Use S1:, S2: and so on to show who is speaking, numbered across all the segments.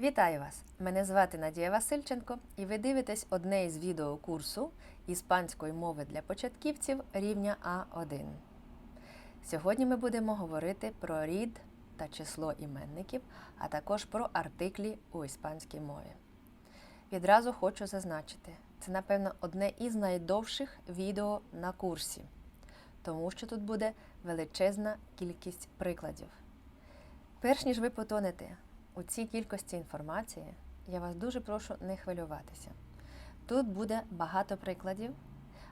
S1: Вітаю вас! Мене звати Надія Васильченко, і ви дивитесь одне із відео курсу іспанської мови для початківців рівня А1. Сьогодні ми будемо говорити про рід та число іменників, а також про артиклі у іспанській мові. Відразу хочу зазначити, це, напевно, одне із найдовших відео на курсі, тому що тут буде величезна кількість прикладів. Перш ніж ви потонете у цій кількості інформації, я вас дуже прошу не хвилюватися. Тут буде багато прикладів,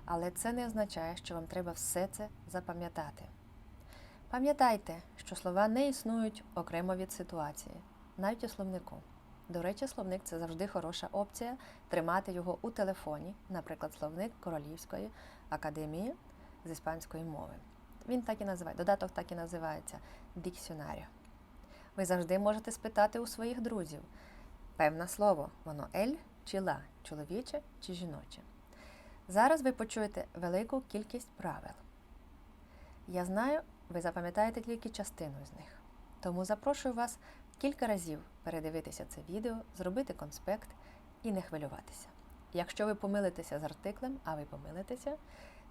S1: але це не означає, що вам треба все це запам'ятати. Пам'ятайте, що слова не існують окремо від ситуації, навіть у словнику. До речі, словник це завжди хороша опція тримати його у телефоні, наприклад, словник Королівської академії з іспанської мови. Він так і називає, додаток так і називається дикціонаріо. Ви завжди можете спитати у своїх друзів. Певне слово, воно ель чи ла, чоловіче чи жіноче. Зараз ви почуєте велику кількість правил. Я знаю, ви запам'ятаєте тільки частину з них. Тому запрошую вас кілька разів передивитися це відео, зробити конспект і не хвилюватися. Якщо ви помилитеся з артиклем, а ви помилитеся,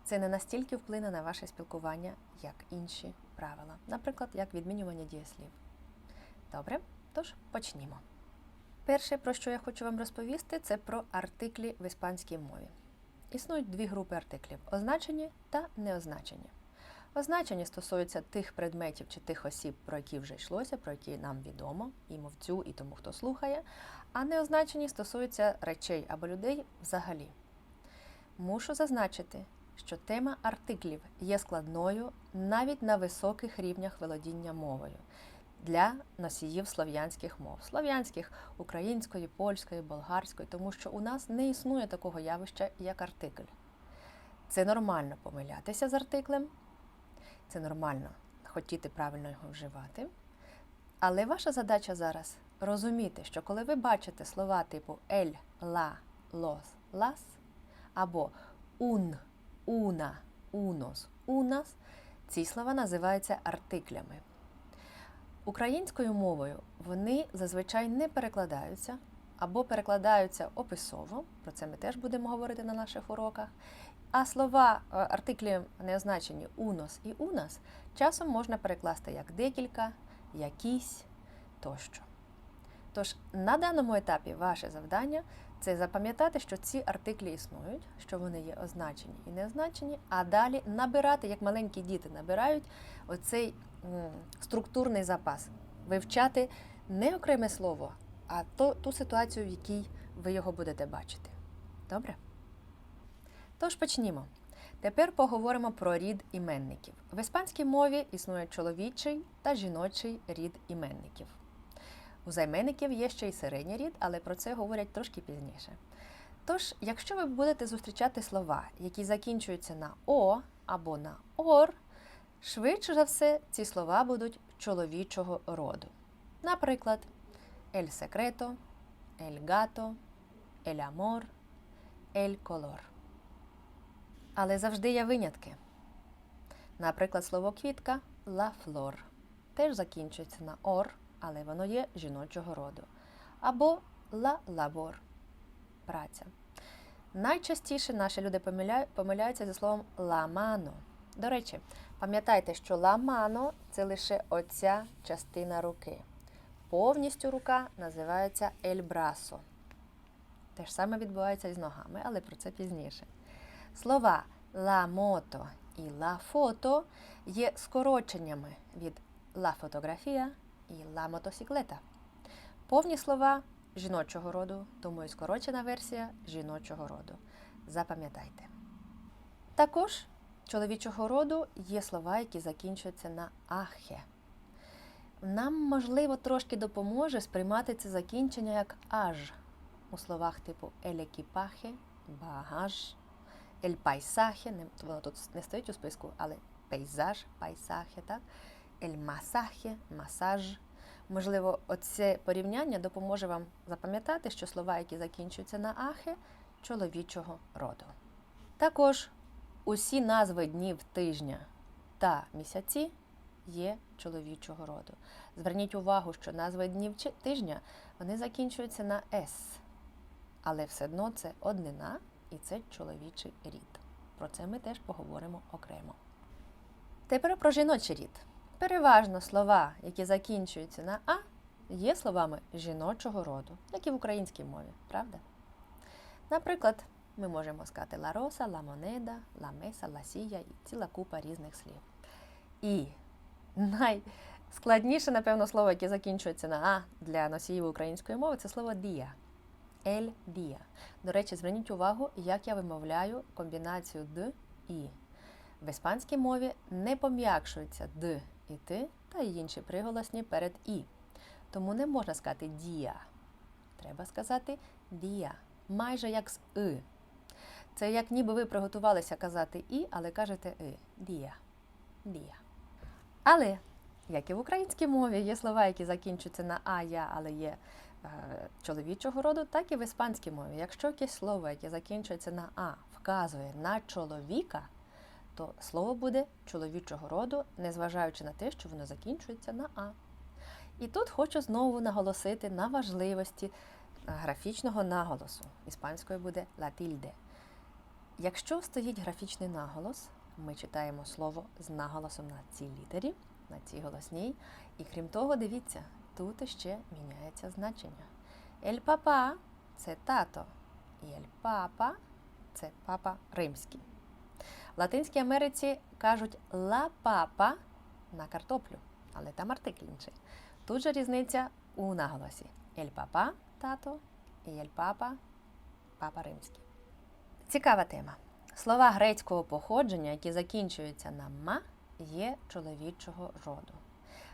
S1: це не настільки вплине на ваше спілкування, як інші правила, наприклад, як відмінювання дієслів. Добре, тож почнімо. Перше, про що я хочу вам розповісти, це про артиклі в іспанській мові. Існують дві групи артиклів означені та неозначені. Означені стосуються тих предметів чи тих осіб, про які вже йшлося, про які нам відомо, і мовцю, і тому, хто слухає, а неозначені стосуються речей або людей взагалі. Мушу зазначити, що тема артиклів є складною навіть на високих рівнях володіння мовою для носіїв слов'янських мов, слов'янських, української, польської, болгарської, тому що у нас не існує такого явища, як артикль. Це нормально помилятися з артиклем, це нормально хотіти правильно його вживати. Але ваша задача зараз розуміти, що коли ви бачите слова типу ель, ла, лос, лас або ун, уна, унос, унас, ці слова називаються артиклями. Українською мовою вони зазвичай не перекладаються або перекладаються описово, про це ми теж будемо говорити на наших уроках. А слова е, артиклі неозначені унос і унас часом можна перекласти як декілька, якісь тощо. Тож на даному етапі ваше завдання це запам'ятати, що ці артиклі існують, що вони є означені і неозначені, а далі набирати, як маленькі діти набирають оцей структурний запас, вивчати не окреме слово, а то, ту ситуацію, в якій ви його будете бачити. Добре? Тож почнімо. Тепер поговоримо про рід іменників. В іспанській мові існує чоловічий та жіночий рід іменників. У займенників є ще й середній рід, але про це говорять трошки пізніше. Тож, якщо ви будете зустрічати слова, які закінчуються на О або на ор, швидше за все ці слова будуть чоловічого роду. Наприклад, ель секрето, ель гато, ель амор, ель колор. Але завжди є винятки. Наприклад, слово квітка ла флор теж закінчується на ор, але воно є жіночого роду. Або ла лабор праця. Найчастіше наші люди помиляються зі словом ламано. До речі, пам'ятайте, що ламано це лише оця частина руки. Повністю рука називається ель брасо. Те ж саме відбувається і з ногами, але про це пізніше. Слова ла мото і ла фото є скороченнями від ла фотографія і ла мотоциклета. Повні слова жіночого роду, тому і скорочена версія жіночого роду. Запам'ятайте. Також чоловічого роду є слова, які закінчуються на ахе. Нам, можливо, трошки допоможе сприймати це закінчення як аж у словах типу елекіпахе, багаж, ель пайсахе, воно тут не стоїть у списку, але пейзаж, пайсахе, так? ель масаж. Можливо, оце порівняння допоможе вам запам'ятати, що слова, які закінчуються на ахе, чоловічого роду. Також усі назви днів тижня та місяці є чоловічого роду. Зверніть увагу, що назви днів тижня вони закінчуються на «с», але все одно це однина і це чоловічий рід. Про це ми теж поговоримо окремо. Тепер про жіночий рід. Переважно слова, які закінчуються на А, є словами жіночого роду, як і в українській мові, правда? Наприклад, ми можемо сказати la rosa, la moneda, la mesa, la silla і ціла купа різних слів. І найскладніше, напевно, слово, яке закінчується на А для носіїв української мови, це слово дія. Ель дія. До речі, зверніть увагу, як я вимовляю комбінацію д і. В іспанській мові не пом'якшуються д і ти та й інші приголосні перед і. Тому не можна сказати дія. Треба сказати дія, майже як з и. Це як ніби ви приготувалися казати і, але кажете и. Дія. Дія. Але, як і в українській мові, є слова, які закінчуються на а, я, але є е, чоловічого роду, так і в іспанській мові. Якщо якесь слово, яке закінчується на а, вказує на чоловіка, то слово буде чоловічого роду, незважаючи на те, що воно закінчується на а. І тут хочу знову наголосити на важливості е, графічного наголосу. Іспанською буде tilde. Якщо стоїть графічний наголос, ми читаємо слово з наголосом на цій літері, на цій голосній. І крім того, дивіться, тут ще міняється значення. Ель папа це тато, і ель папа це папа римський. В Латинській Америці кажуть ла папа на картоплю, але там артикль інший. Тут же різниця у наголосі. Ель папа тато і ель папа папа римський. Цікава тема. Слова грецького походження, які закінчуються на ма, є чоловічого роду.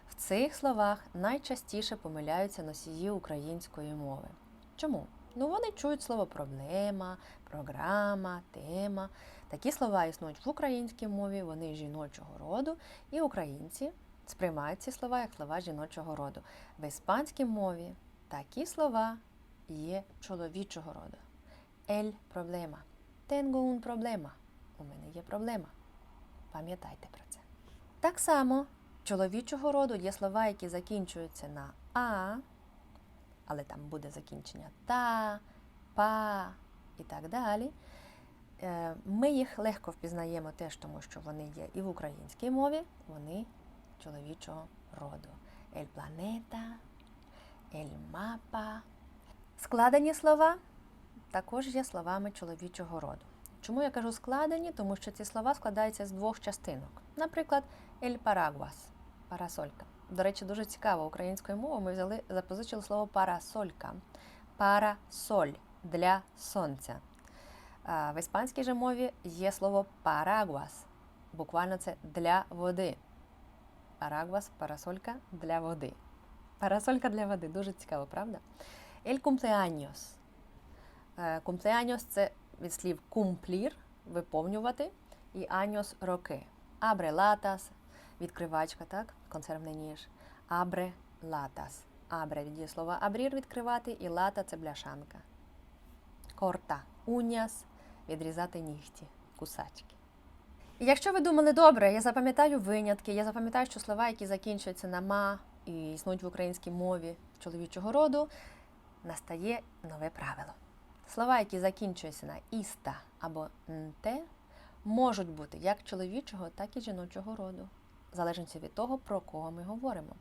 S1: В цих словах найчастіше помиляються носії української мови. Чому? Ну, вони чують слово проблема, програма, тема. Такі слова існують в українській мові, вони жіночого роду, і українці сприймають ці слова як слова жіночого роду. В іспанській мові такі слова є чоловічого роду. Ель проблема. Tengo un problema. У мене є проблема. Пам'ятайте про це. Так само чоловічого роду є слова, які закінчуються на а, але там буде закінчення та, па і так далі. Е, Ми їх легко впізнаємо теж, тому що вони є і в українській мові, вони чоловічого роду. Ель планета, ель мапа. Складені слова також є словами чоловічого роду. Чому я кажу складені? Тому що ці слова складаються з двох частинок. Наприклад, ель парагвас парасолька. До речі, дуже цікаво українською мовою ми взяли, запозичили слово парасолька. Парасоль для сонця. В іспанській же мові є слово парагвас. Буквально це для води. Парагвас, парасолька для води. Парасолька для води. Дуже цікаво, правда? Ель cumpleaños. Cumpleaños – це від слів кумплір виповнювати, і аños – роки. Абре латас відкривачка, так? Консервний ніж. Абре латас. Абре від слова абрір відкривати, і лата це бляшанка. Корта уняс відрізати нігті, кусачки. І якщо ви думали, добре, я запам'ятаю винятки, я запам'ятаю, що слова, які закінчуються на ма і існують в українській мові чоловічого роду, настає нове правило. Слова, які закінчуються на іста або нте, можуть бути як чоловічого, так і жіночого роду, залежності від того, про кого ми говоримо.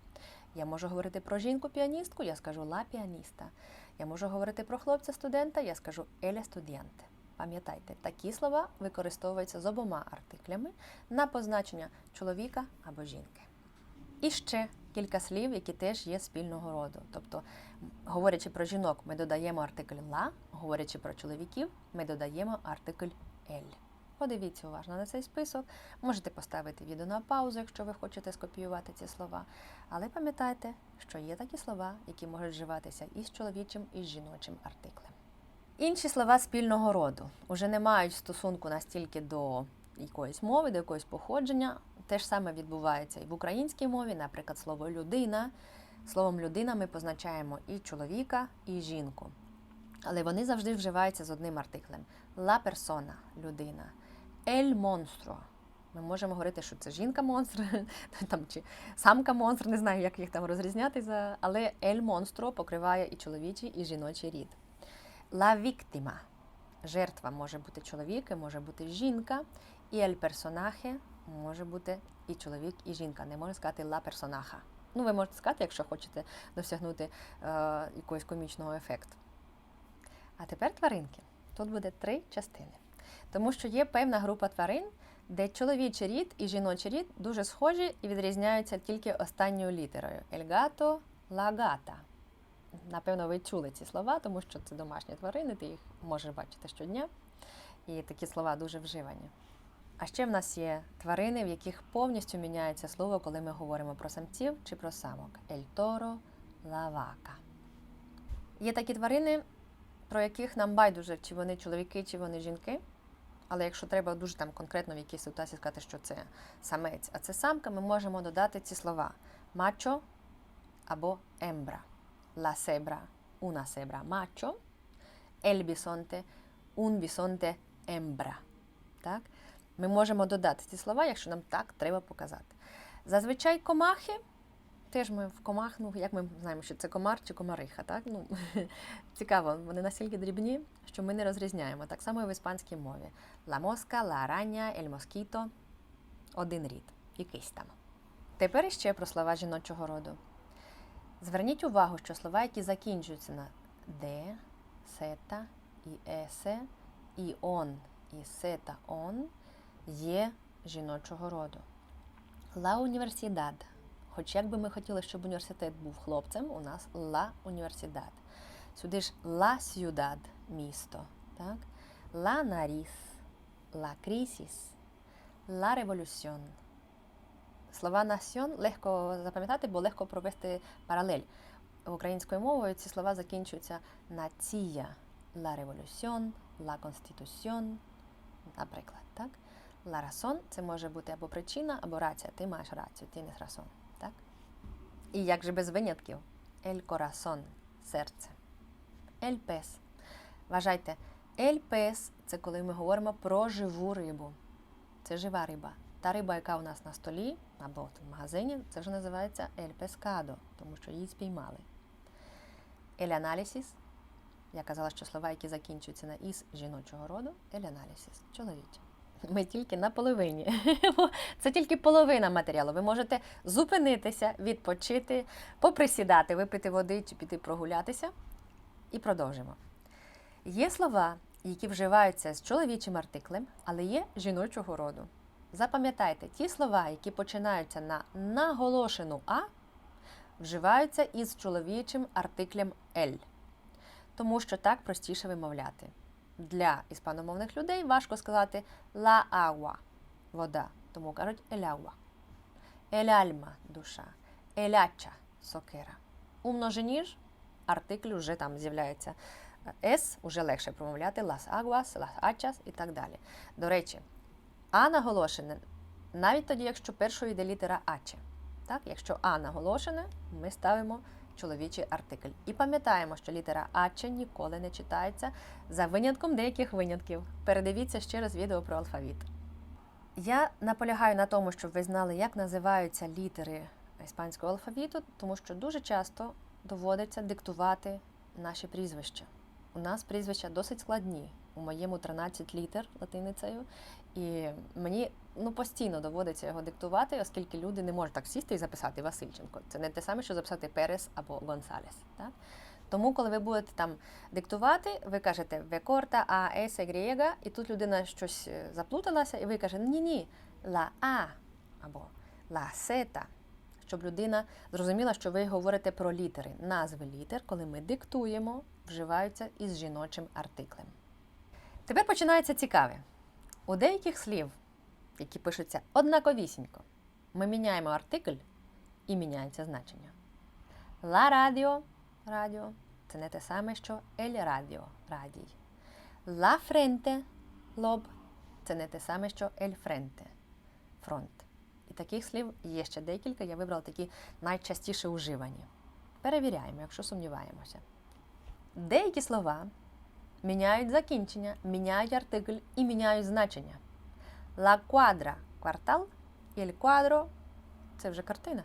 S1: Я можу говорити про жінку-піаністку, я скажу ла піаніста. Я можу говорити про хлопця-студента, я скажу еля студіанте. Пам'ятайте, такі слова використовуються з обома артиклями на позначення чоловіка або жінки. І ще кілька слів, які теж є спільного роду. Тобто, говорячи про жінок, ми додаємо артикль ла, говорячи про чоловіків, ми додаємо артикль ель. Подивіться уважно на цей список. Можете поставити відео на паузу, якщо ви хочете скопіювати ці слова. Але пам'ятайте, що є такі слова, які можуть вживатися і з чоловічим, і з жіночим артиклем. Інші слова спільного роду вже не мають стосунку настільки до якоїсь мови, до якогось походження. Те ж саме відбувається і в українській мові, наприклад, слово людина. Словом людина ми позначаємо і чоловіка, і жінку. Але вони завжди вживаються з одним артиклем: La persona – людина, El monstruo Ми можемо говорити, що це жінка-монстр, там, чи самка-монстр, не знаю, як їх там розрізняти, але ель монстро покриває і чоловічий, і жіночий рід. La víctima. Жертва може бути чоловік, може бути жінка, і ель персонахе може бути і чоловік, і жінка. Не можна сказати la персонаха. Ну, ви можете сказати, якщо хочете досягнути е, якогось комічного ефекту. А тепер тваринки. Тут буде три частини. Тому що є певна група тварин, де чоловічий рід і жіночий рід дуже схожі і відрізняються тільки останньою літерою. Ельгато, лагата. Напевно, ви чули ці слова, тому що це домашні тварини, ти їх можеш бачити щодня. І такі слова дуже вживані. А ще в нас є тварини, в яких повністю міняється слово, коли ми говоримо про самців чи про самок. Ель торо, лавака. Є такі тварини, про яких нам байдуже, чи вони чоловіки, чи вони жінки. Але якщо треба дуже там конкретно в якійсь ситуації сказати, що це самець, а це самка, ми можемо додати ці слова мачо або ембра. La sebra, una sebra macho, el bisonte, un bisonte hembra. Так? Ми можемо додати ці слова, якщо нам так треба показати. Зазвичай комахи, теж ми в комах, ну як ми знаємо, що це комар чи комариха, так? Ну, цікаво, вони настільки дрібні, що ми не розрізняємо. Так само і в іспанській мові. La mosca, la araña, el mosquito – один рід, якийсь там. Тепер іще про слова жіночого роду. Зверніть увагу, що слова, які закінчуються на де, сета і есе, і он, і сета он, є жіночого роду. La universidad. Хоч як би ми хотіли, щоб університет був хлопцем, у нас la universidad. Сюди ж la ciudad – місто. Так? La nariz, la crisis, la revolución. Слова насьон легко запам'ятати, бо легко провести паралель. Українською мовою ці слова закінчуються на ція. La revolución, la constitución, наприклад. Так? Razón – це може бути або причина, або рація. Ти маєш рацію, ти не разон. Так? І як же без винятків? El corazón – серце. El pez. Вважайте, el pez – це коли ми говоримо про живу рибу. Це жива риба. Та риба, яка у нас на столі або в магазині, це вже називається el pescado, тому що її спіймали. El análisis. Я казала, що слова, які закінчуються на із жіночого роду, el análisis – чоловіче. Ми тільки на половині. Це тільки половина матеріалу. Ви можете зупинитися, відпочити, поприсідати, випити води чи піти прогулятися. І продовжимо. Є слова, які вживаються з чоловічим артиклем, але є жіночого роду. Запам'ятайте, ті слова, які починаються на наголошену А, вживаються із чоловічим артиклем «ель», тому що так простіше вимовляти. Для іспаномовних людей важко сказати «la agua» – вода, тому кажуть «el agua». «El alma» – душа, «el hacha» – сокира. У множині ж артикль вже там з'являється «с», уже легше промовляти «las aguas», «las hachas» і так далі. До речі, а наголошене навіть тоді, якщо першою йде літера Аче. Так? Якщо А наголошене, ми ставимо чоловічий артикль. І пам'ятаємо, що літера Аче ніколи не читається за винятком деяких винятків. Передивіться ще раз відео про алфавіт. Я наполягаю на тому, щоб ви знали, як називаються літери іспанського алфавіту, тому що дуже часто доводиться диктувати наші прізвища. У нас прізвища досить складні. У моєму 13 літер латиницею, і мені ну постійно доводиться його диктувати, оскільки люди не можуть так сісти і записати Васильченко. Це не те саме, що записати Перес або Гонсалес. Так? Тому, коли ви будете там диктувати, ви кажете векорта, а есе грієга, і тут людина щось е, заплуталася, і ви кажете ні-ні, ла а або ла сета, щоб людина зрозуміла, що ви говорите про літери. Назви літер, коли ми диктуємо, вживаються із жіночим артиклем. Тепер починається цікаве. У деяких слів, які пишуться однаковісінько, ми міняємо артикль і міняється значення. La radio – радіо це не те саме, що el radio – радій. La frente – лоб це не те саме, що el frente – фронт. І таких слів є ще декілька, я вибрала такі найчастіше уживані. Перевіряємо, якщо сумніваємося. Деякі слова міняють закінчення, міняють артикль і міняють значення. La cuadra квартал. Il quadro – це вже картина.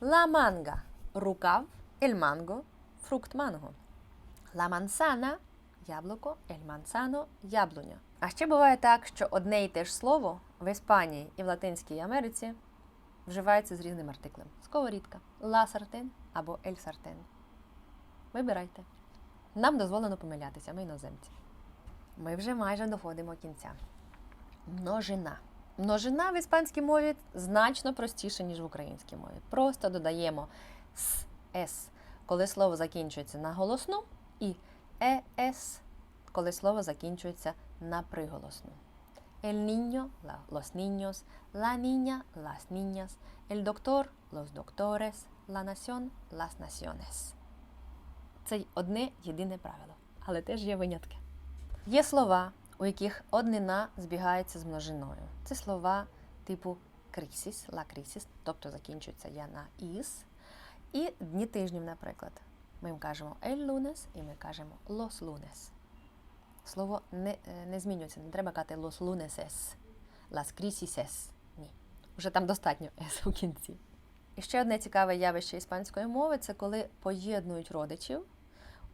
S1: La manga – рукав. Il mango – фрукт манго. La manzana – яблуко. El manzano – яблуня. А ще буває так, що одне і те ж слово в Іспанії і в Латинській Америці вживається з різним артиклем. Сковорідка, la sartén або el sartén. Вибирайте. Нам дозволено помилятися, ми іноземці. Ми вже майже доходимо кінця. Множина. Множина в іспанській мові значно простіше, ніж в українській мові. Просто додаємо с, с, коли слово закінчується на голосну, і ес, коли слово закінчується на приголосну. El niño, la- los niños, la niña, las niñas, el doctor, los doctores, la nación, las naciones. Це одне єдине правило, але теж є винятки. Є слова, у яких однина збігається з множиною. Це слова типу крісіс, ла крісіс, тобто закінчується я на іс. І дні тижнів, наприклад. Ми їм кажемо el lunes і ми кажемо los lunes. Слово не, е, не змінюється, не треба казати los luneses, las crisises. Ні. Вже там достатньо с у кінці. І ще одне цікаве явище іспанської мови це коли поєднують родичів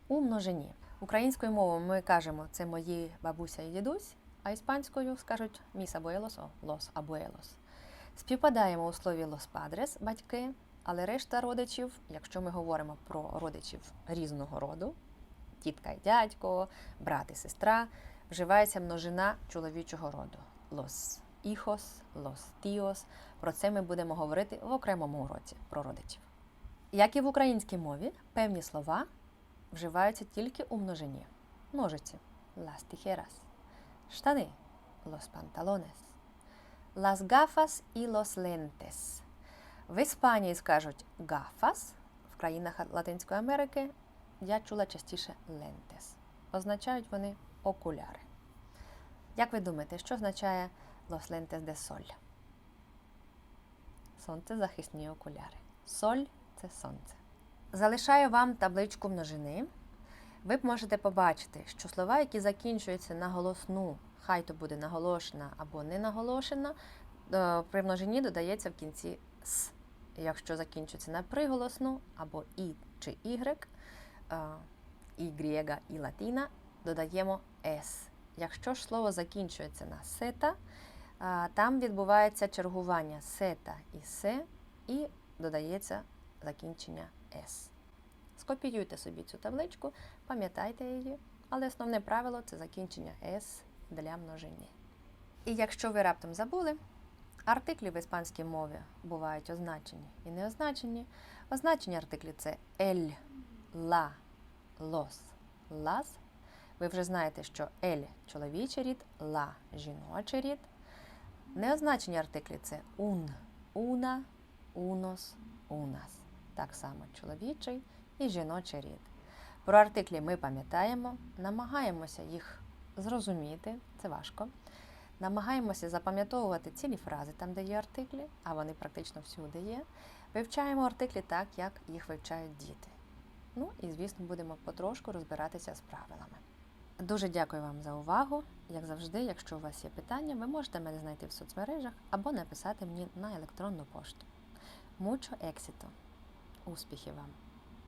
S1: у множині. Українською мовою ми кажемо це мої бабуся і дідусь, а іспанською скажуть міс абуелос лос абуелос. Співпадаємо у слові los padres – батьки, але решта родичів, якщо ми говоримо про родичів різного роду, тітка і дядько, брат і сестра, вживається множина чоловічого роду los hijos, los tíos. Про це ми будемо говорити в окремому уроці про родичів. Як і в українській мові, певні слова вживаються тільки у множині. Ножиці las tijeras, штани los pantalones, las gafas y los lentes. В Іспанії скажуть gafas, в країнах Латинської Америки я чула частіше lentes. Означають вони окуляри. Як ви думаєте, що означає los lentes de sol? Сонце захисні окуляри. Соль це сонце. Залишаю вам табличку множини. Ви можете побачити, що слова, які закінчуються на голосну, хай то буде наголошена або не наголошена, е, при множині додається в кінці с. Якщо закінчується на приголосну або і чи y, е, і грієга, і латіна, додаємо с. Якщо ж слово закінчується на сета, там відбувається чергування сета і се, і додається закінчення с. Скопіюйте собі цю табличку, пам'ятайте її, але основне правило це закінчення с для множини. І якщо ви раптом забули, артиклі в іспанській мові бувають означені і неозначені. Означені артиклі це ель, ла, лос, лас. Ви вже знаєте, що ель чоловічий рід, ла жіночий рід. Неозначені артиклі це ун, уна, унос, унас. Так само чоловічий і жіночий рід. Про артиклі ми пам'ятаємо, намагаємося їх зрозуміти, це важко. Намагаємося запам'ятовувати цілі фрази там, де є артиклі, а вони практично всюди є. Вивчаємо артиклі так, як їх вивчають діти. Ну і, звісно, будемо потрошку розбиратися з правилами. Дуже дякую вам за увагу. Як завжди, якщо у вас є питання, ви можете мене знайти в соцмережах або написати мені на електронну пошту. Mucho éxito! Успіхів вам!